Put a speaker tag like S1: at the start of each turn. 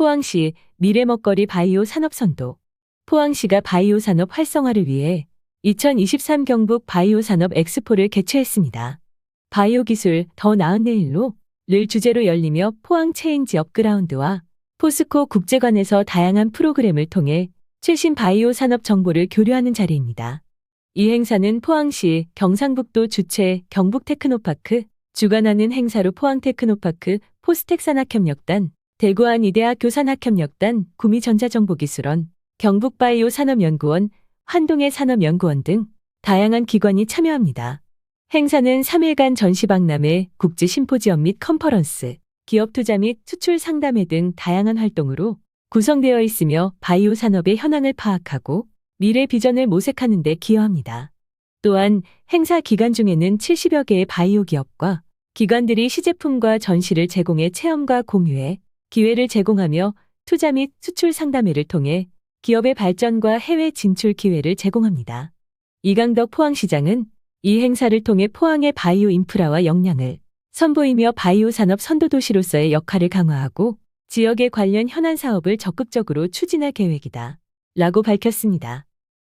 S1: 포항시 미래 먹거리 바이오 산업 선도. 포항시가 바이오 산업 활성화를 위해 2023 경북 바이오 산업 엑스포를 개최했습니다. 바이오 기술 더 나은 내일로 를 주제로 열리며 포항 체인지 업그라운드와 포스코 국제관에서 다양한 프로그램을 통해 최신 바이오 산업 정보를 교류하는 자리입니다. 이 행사는 포항시 경상북도 주최 경북테크노파크, 주관하는 행사로 포항테크노파크, 포스텍산학협력단, 대구한 이대학 교산학협력단, 구미전자정보기술원, 경북바이오 산업연구원, 환동의 산업연구원 등 다양한 기관이 참여합니다. 행사는 3일간 전시박람회, 국제 심포지엄 및 컨퍼런스, 기업 투자 및 수출 상담회 등 다양한 활동으로 구성되어 있으며 바이오 산업의 현황을 파악하고 미래 비전을 모색하는 데 기여합니다. 또한 행사 기간 중에는 70여 개의 바이오 기업과 기관들이 시제품과 전시를 제공해 체험과 공유해 기회를 제공하며 투자 및 수출 상담회를 통해 기업의 발전과 해외 진출 기회를 제공합니다. 이강덕 포항시장은 이 행사를 통해 포항의 바이오 인프라와 역량을 선보이며 바이오 산업 선도도시로서의 역할을 강화하고 지역에 관련 현안 사업을 적극적으로 추진할 계획이다. 라고 밝혔습니다.